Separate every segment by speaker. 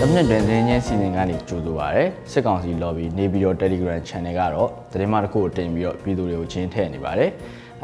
Speaker 1: တမနစ်တွင်သတင်းချင်းစီစဉ်ကနေကြိုဆိုပါရယ်စစ်ကောင်စီ lobby နေပြီးတော့ Telegram channel ကတော့သတင်းမှတစ်ခုကိုတင်ပြီးတော့ပြည်သူတွေကိုချင်းထည့်နေပါတယ်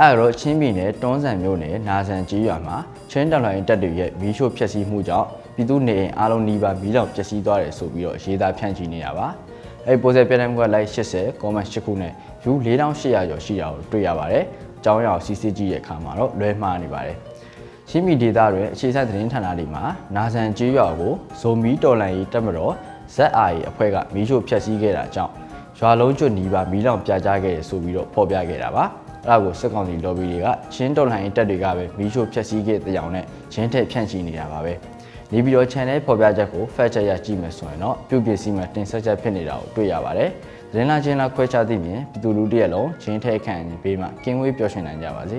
Speaker 1: အဲဒါတော့ချင်းပြည်နယ်တွန်းဆန်မြို့နယ်နာဆန်ကြီးရွာမှာချင်းတော်လိုင်းတပ်တွေရဲ့မီးရှို့ဖျက်ဆီးမှုကြောင့်ပြည်သူနေအိမ်အားလုံးနီးပါးမီးလောင်ပျက်စီးသွားတယ်ဆိုပြီးတော့ရေးသားဖြန့်ချီနေတာပါအဲဒီပိုစက်ပြတဲ့မှုက like 80 comment 8ခုနဲ့ view 4800ကျော်ရှိတာကိုတွေ့ရပါတယ်အကြောင်းအရာကိုစီစစ်ကြည့်တဲ့အခါမှာတော့လွဲမှားနေပါတယ် ချင်းမီဒေတာတွေအခြေစိုက်သတင်းဌာနတွေမှာနာဆန်ကျေးရွာကိုဇိုမီတော်လန်ရေးတက်မတော် ZRA အဖွဲ့ကမီးရှို့ဖျက်ဆီးခဲ့တာကြောင့်ရွာလုံးကျွတ်နီးပါမီးလောင်ပြကြားခဲ့ရဆိုပြီးတော့ဖော်ပြခဲ့တာပါအဲ့ဒါကိုစစ်ကောင်စီ lobby တွေကချင်းတော်လှန်ရေးတပ်တွေကပဲမီးရှို့ဖျက်ဆီးခဲ့တဲ့ကြောင်နဲ့ချင်းထက်ဖြန့်ချီနေတာပါပဲနေပြီးတော့ channel ဖော်ပြချက်ကို fact check ရကြည့်မယ်ဆိုရင်တော့ပြုတ်ပစ္စည်းမှာတင်ဆက်ချက်ဖြစ်နေတာကိုတွေ့ရပါတယ်သတင်းလာချင်းလာခွဲခြားသိမြင်ပြည်သူလူထုရဲ့လုံးချင်းထက်ခန့်နေပေးမှကင်းဝေးပျော်ရွှင်နိုင်ကြပါစေ